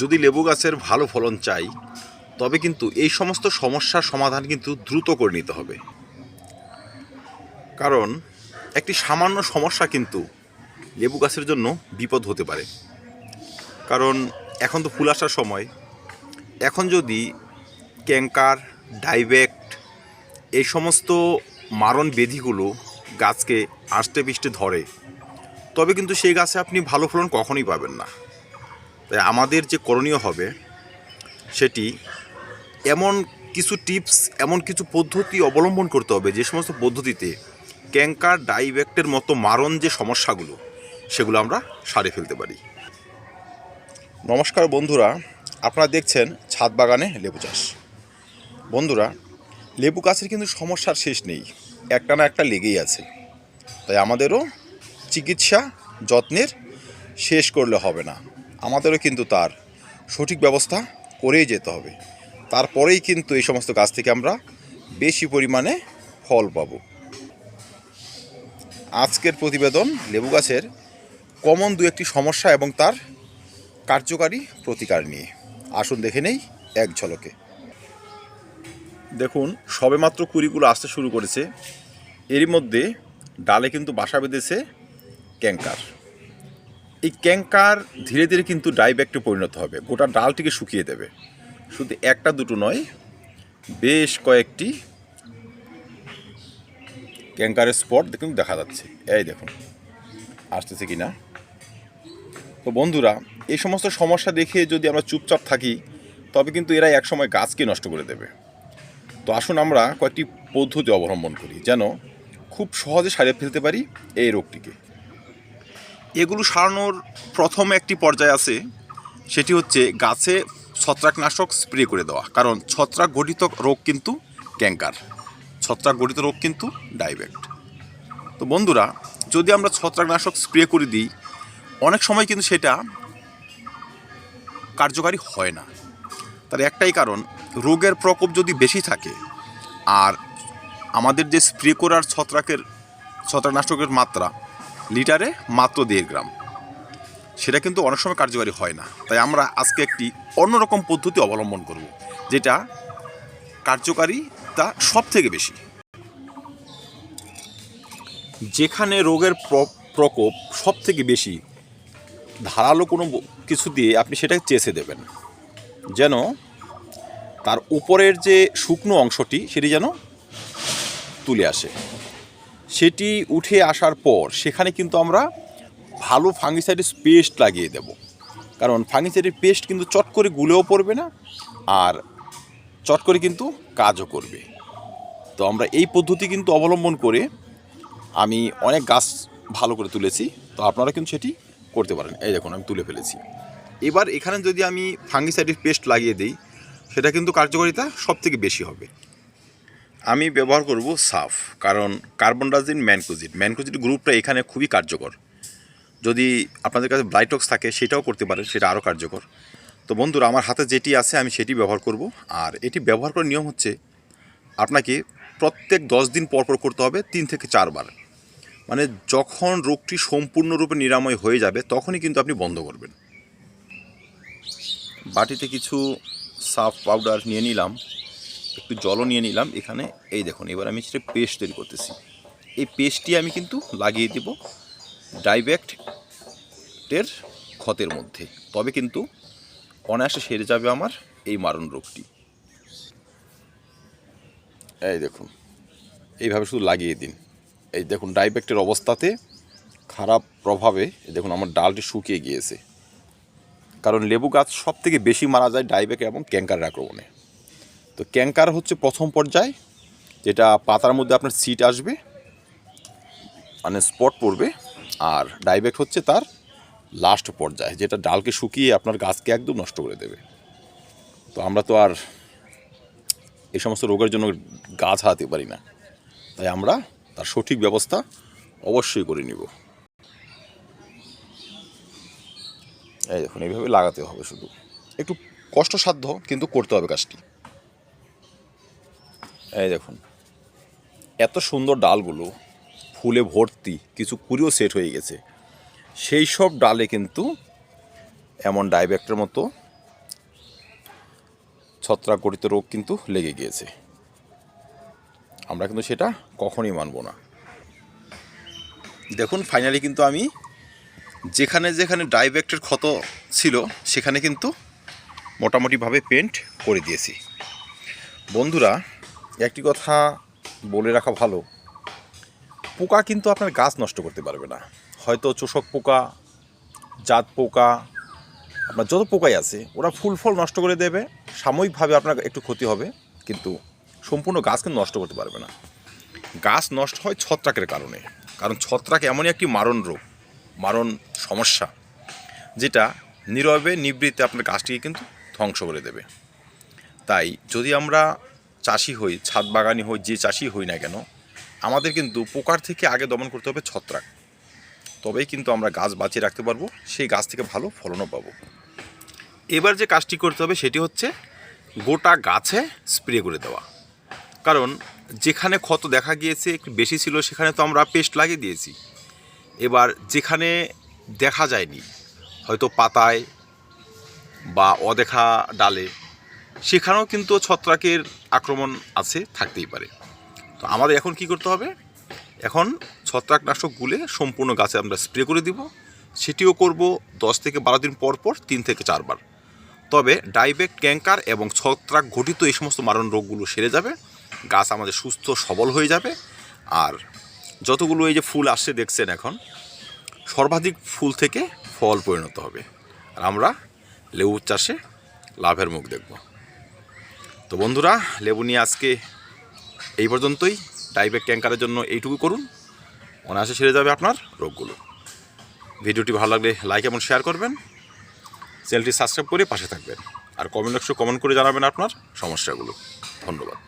যদি লেবু গাছের ভালো ফলন চাই, তবে কিন্তু এই সমস্ত সমস্যার সমাধান কিন্তু দ্রুত করে নিতে হবে। কারণ একটি সামান্য সমস্যা কিন্তু লেবু গাছের জন্য বিপদ হতে পারে। কারণ এখন তো ফুল আসার সময়। এখন যদি ক্যাঙ্কার ডাইভেক্ট এই সমস্ত মারণ বেধিগুলো গাছকে আষ্টে পিষ্টে ধরে, তবে কিন্তু সেই গাছে আপনি ভালো ফলন কখনোই পাবেন না। তাই আমাদের যে করণীয় হবে সেটি এমন কিছু টিপস, এমন কিছু পদ্ধতি অবলম্বন করতে হবে যে সমস্ত পদ্ধতিতে ক্যাঙ্কার ডাইভেক্টের মতো মারণ যে সমস্যাগুলো, সেগুলো আমরা সারে ফেলতে পারি। নমস্কার বন্ধুরা, আপনারা দেখছেন ছাদ বাগানে লেবু চাষ। বন্ধুরা, লেবু গাছের কিন্তু সমস্যার শেষ নেই, একটা না একটা লেগেই আছে। তাই আমাদেরও চিকিৎসা যত্নের শেষ করলে হবে না। আমাদেরও কিন্তু তার সঠিক ব্যবস্থা করেই যেতে হবে। তারপরেই কিন্তু এই সমস্ত গাছ থেকে আমরা বেশি পরিমাণে ফল পাবো। আজকের প্রতিবেদন লেবু গাছের কমন দু একটি সমস্যা এবং তার কার্যকারী প্রতিকার নিয়ে। আসুন দেখে নেই এক ঝলকে। দেখুন, সবেমাত্র কুড়িগুলো আসতে শুরু করেছে। এরই মধ্যে ডালে কিন্তু বাসা বেঁধেছে ক্যাঙ্কার এই ক্যাঙ্কার ধীরে ধীরে কিন্তু ডাইব্যাক্টে পরিণত হবে। গোটা ডালটিকে শুকিয়ে দেবে। শুধু একটা দুটো নয়, বেশ কয়েকটি ক্যাঙ্কারের স্পট কিন্তু দেখা যাচ্ছে। এই দেখুন, আসতেছে কি না তো বন্ধুরা, এই সমস্ত সমস্যা দেখে যদি আমরা চুপচাপ থাকি, তবে কিন্তু এরা একসময় গাছকে নষ্ট করে দেবে। তো আসুন আমরা কয়েকটি পদ্ধতি অবলম্বন করি, যেন খুব সহজে সারিয়ে ফেলতে পারি এই রোগটিকে। এগুলো সারানোর প্রথম একটি পর্যায় আছে, সেটি হচ্ছে গাছে ছত্রাকনাশক স্প্রে করে দেওয়া। কারণ ছত্রাক গঠিত রোগ কিন্তু ক্যাঙ্কার ছত্রাক গঠিত রোগ কিন্তু ডাইবেক্ট তো বন্ধুরা, যদি আমরা ছত্রাকনাশক স্প্রে করে দিই, অনেক সময় কিন্তু সেটা কার্যকারী হয় না। তার একটাই কারণ, রোগের প্রকোপ যদি বেশি থাকে, আর আমাদের যে স্প্রে করার ছত্রাকের, ছত্রাকনাশকের মাত্রা লিটারে মাত্র দেড় গ্রাম। সেটা কিন্তু অনেক সময় কার্যকারী হয় না। তাই আমরা আজকে একটি অন্যরকম পদ্ধতি অবলম্বন করব, যেটা কার্যকারিতা সব থেকে বেশি। যেখানে রোগের প্র- প্রকোপ সব থেকে বেশি, ধারালো কোনো কিছু দিয়ে আপনি সেটাকে চেষে দেবেন। যেন তার উপরের যে শুকনো অংশটি, সেটি যেন তুলে আসে। সেটি উঠে আসার পর সেখানে কিন্তু আমরা ভালো ফাঙ্গিসাইডের পেস্ট লাগিয়ে দেব। কারণ ফাঙ্গিসাইডের পেস্ট কিন্তু চট করে গুলেও পড়বে না আর চট করে কিন্তু কাজও করবে। তো আমরা এই পদ্ধতি কিন্তু অবলম্বন করে আমি অনেক গাছ ভালো করে তুলেছি। তো আপনারা কিন্তু সেটি করতে পারেন। এই দেখুন, আমি তুলে ফেলেছি। এবার এখানে যদি আমি ফাঙ্গিসাইডের পেস্ট লাগিয়ে দিই, সেটা কিন্তু কার্যকারিতা সব থেকে বেশি হবে। আমি ব্যবহার করব সাফ, কারণ কার্বন ডাইজিন ম্যানকোজিট ম্যানকোজিট গ্রুপটা এখানে খুবই কার্যকর। যদি আপনাদের কাছে ব্লাইটক্স থাকে, সেটাও করতে পারেন, সেটা আরও কার্যকর। তো বন্ধুরা, আমার হাতে যেটি আছে, আমি সেটি ব্যবহার করব। আর এটি ব্যবহার করার নিয়ম হচ্ছে, আপনাকে প্রত্যেক দশ দিন পর পর করতে হবে, তিন থেকে চারবার। মানে যখন রোগটি সম্পূর্ণরূপে নিরাময় হয়ে যাবে, তখনই কিন্তু আপনি বন্ধ করবেন। বাটিতে কিছু সাফ পাউডার নিয়ে নিলাম। একটু জলও নিয়ে নিলাম এখানে। এই দেখুন, এবার আমি সেটা পেস্ট তৈরি করতেছি। এই পেস্টটি আমি কিন্তু লাগিয়ে দেব ডাইব্যাক্টের ক্ষতের মধ্যে। তবে কিন্তু অনায়াসে সেরে যাবে আমার এই মারণ রোগটি। এই দেখুন, এইভাবে শুধু লাগিয়ে দিন। এই দেখুন, ডাইব্যাক্টের অবস্থাতে খারাপ প্রভাবে দেখুন, আমার ডালটি শুকিয়ে গিয়েছে। কারণ লেবু গাছ সব থেকে বেশি মারা যায় ডাইব্যাক এবং ক্যাঙ্কারের আক্রমণে। তো ক্যাঙ্কার হচ্ছে প্রথম পর্যায়, যেটা পাতার মধ্যে আপনার সিট আসবে মানে স্পট পড়বে, আর ডাইব্যাক হচ্ছে তার লাস্ট পর্যায়ে, যেটা ডালকে শুকিয়ে আপনার গাছকে একদম নষ্ট করে দেবে। তো আমরা তো আর এই সমস্ত রোগের জন্য গাছ হারাতে পারি না, তাই আমরা তার সঠিক ব্যবস্থা অবশ্যই করে নিব। এই দেখুন, এইভাবে লাগাতে হবে শুধু। একটু কষ্টসাধ্য কিন্তু করতে হবে কাজটি। এই দেখুন। এত সুন্দর ডালগুলো ফুলে ভর্তি, কিছু কুড়িও সেট হয়ে গেছে। সেই সব ডালে কিন্তু এমন ডাইব্যাক্টের মতো ছত্রাক গঠিত রোগ কিন্তু লেগে গিয়েছে। আমরা কিন্তু সেটা কখনই মানব না। দেখুন ফাইনালি কিন্তু আমি যেখানে যেখানে ডাইভেক্টের ক্ষত ছিল, সেখানে কিন্তু মোটামুটিভাবে পেন্ট করে দিয়েছি। বন্ধুরা একটি কথা বলে রাখা ভালো। পোকা কিন্তু আপনার গাছ নষ্ট করতে পারবে না। হয়তো চোষক পোকা, জাত পোকা, আপনার যত পোকাই আছে, ওরা ফুল ফল নষ্ট করে দেবে, সাময়িকভাবে আপনার একটু ক্ষতি হবে, কিন্তু সম্পূর্ণ গাছ কিন্তু নষ্ট করতে পারবে না। গাছ নষ্ট হয় ছত্রাকের কারণে, কারণ ছত্রাক এমনই একটি মারণ রোগ, মারণ সমস্যা, যেটা নীরবে নিবৃত্তে আপনার গাছটিকে কিন্তু ধ্বংস করে দেবে। তাই যদি আমরা চাষি হই, ছাদ বাগানি হই, যে চাষি হই না কেন, আমাদের কিন্তু পোকার থেকে আগে দমন করতে হবে ছত্রাক। তবেই কিন্তু আমরা গাছ বাঁচিয়ে রাখতে পারব, সেই গাছ থেকে ভালো ফলনও পাবো। এবার যে কাজটি করতে হবে সেটি হচ্ছে গোটা গাছে স্প্রে করে দেওয়া। কারণ যেখানে ক্ষত দেখা গিয়েছে, একটু বেশি ছিল, সেখানে তো আমরা পেস্ট লাগিয়ে দিয়েছি। এবার যেখানে দেখা যায়নি, হয়তো পাতায় বা অদেখা ডালে সেখানেও কিন্তু ছত্রাকের আক্রমণ আছে, থাকতেই পারে। তো আমাদের এখন কি করতে হবে? এখন ছত্রাকনাশক গুলে সম্পূর্ণ গাছে আমরা স্প্রে করে দিব। সেটিও করব দশ থেকে বারো দিন পর পর, তিন থেকে চারবার। তবে ডাইবেক্ট ক্যাঙ্কার এবং ছত্রাক ঘটিত এই সমস্ত মারণ রোগগুলো সেরে যাবে। গাছ আমাদের সুস্থ, সবল হয়ে যাবে। আর যতগুলো এই যে ফুল আসছে দেখছেন এখন, সর্বাধিক ফুল থেকে ফল পরিণত হবে। আর আমরা লেবু চাষে লাভের মুখ দেখব। তো বন্ধুরা, লেবু নিয়ে আজকে এই পর্যন্তই। ডাইবেক ট্যাঙ্কারের জন্য এইটুকু করুন। অনায়াসে সেরে যাবে আপনার রোগগুলো। ভিডিওটি ভালো লাগলে লাইক এবং শেয়ার করবেন। চ্যানেলটি সাবস্ক্রাইব করে পাশে থাকবেন। আর কমেন্ট বক্সে কমেন্ট করে জানাবেন আপনার সমস্যাগুলো। ধন্যবাদ।